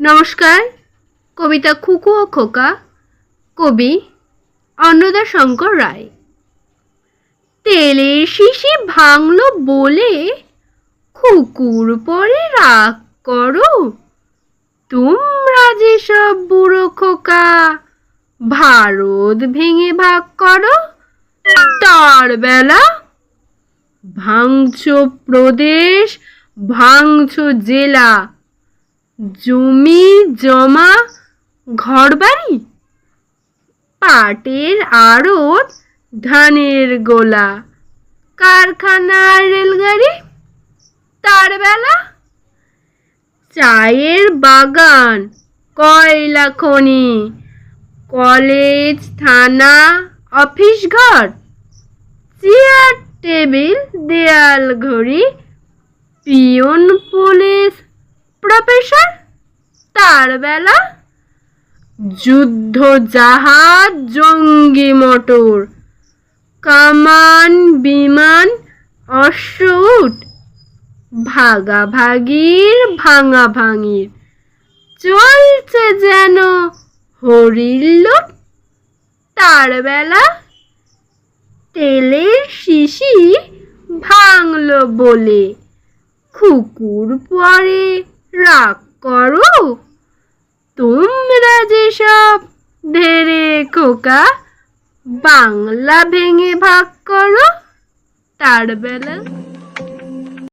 নমস্কার, কবিতা খুকু ও খোকা, কবি অন্নদা শঙ্কর রায়। তেলের শিশি ভাঙলো বলে, খুকুর পরে রাগ করো। তোমরা যেসব বুড়ো খোকা, ভারত ভেঙে ভাগ করো, তার বেলা ভাঙছো প্রদেশ, ভাঙছো জেলা জমি, জমা, ঘরবাড়ি? পাটের আড়ত, ধানের গোলা। কারখানা রেলগাড়ি? তার বেলা চায়ের বাগান, কয়লা খনি, কলেজ, থানা, অফিস ঘর, চেয়ার টেবিল, দেয়াল ঘড়ি, পিয়ন পুলিশ, প্রফেসর? তার বেলা যুদ্ধ জাহাজ জঙ্গি মোটর, কামান, বিমান অশ্ব উট ভাগাভাগির ভাঙা ভাঙির চলছে যেন হরির লুট তার বেলা তেলের শিশি ভাঙলো বলে। খুকুর পরে করো তোমরা যেসব ধেরে খোকা বাংলা ভেঙে ভাগ করো তার বেলা